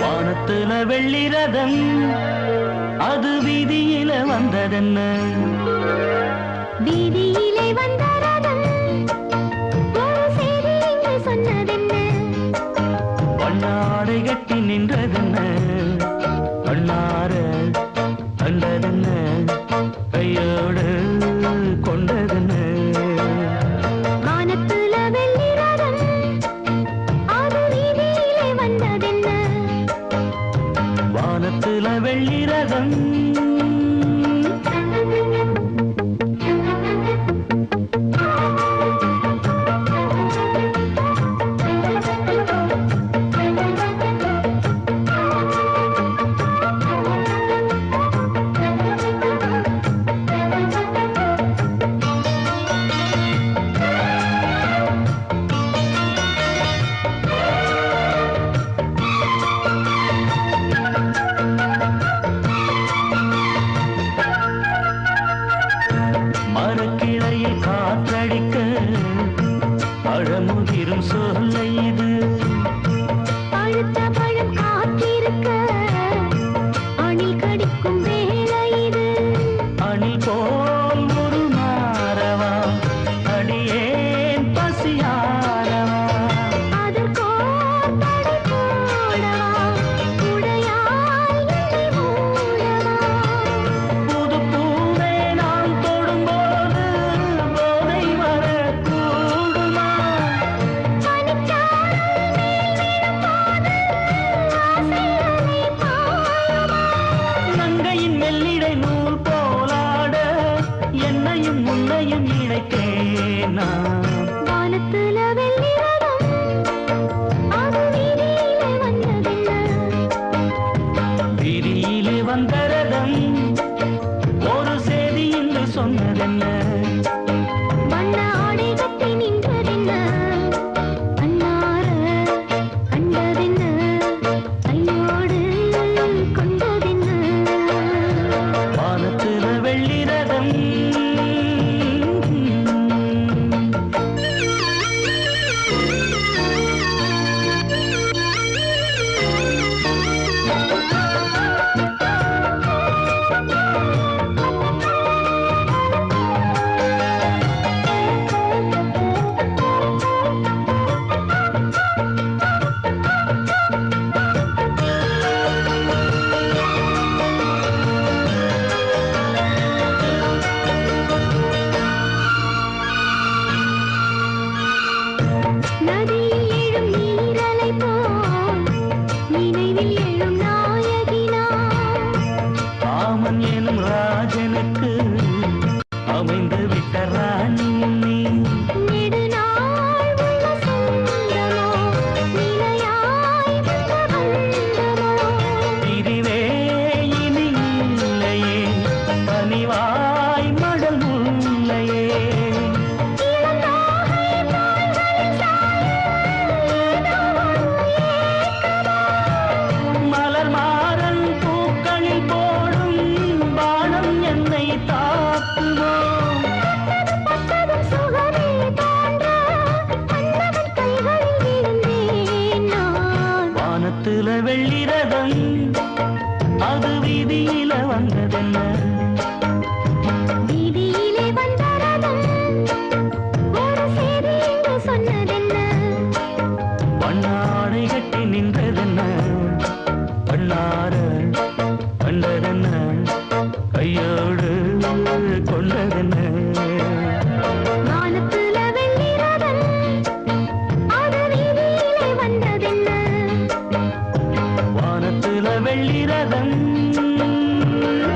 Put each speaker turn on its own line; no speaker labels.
வானத்துல வெள்ளி ரதம் அது வீதியில வந்ததென்ன?
வீதியிலே வந்த ரதம் சொன்னதென்ன?
பொன்னாடை கட்டி நின்றதென்ன? முகத்துல வெள்ளிரகம் தரும் சொல்லை உன்னையும் இழைத்தேனா
வானத்துல
வெள்ளிரவு அதுல வெள்ளிரதம். அது வீதியில வந்ததென்ன? வெள்ளிரதம்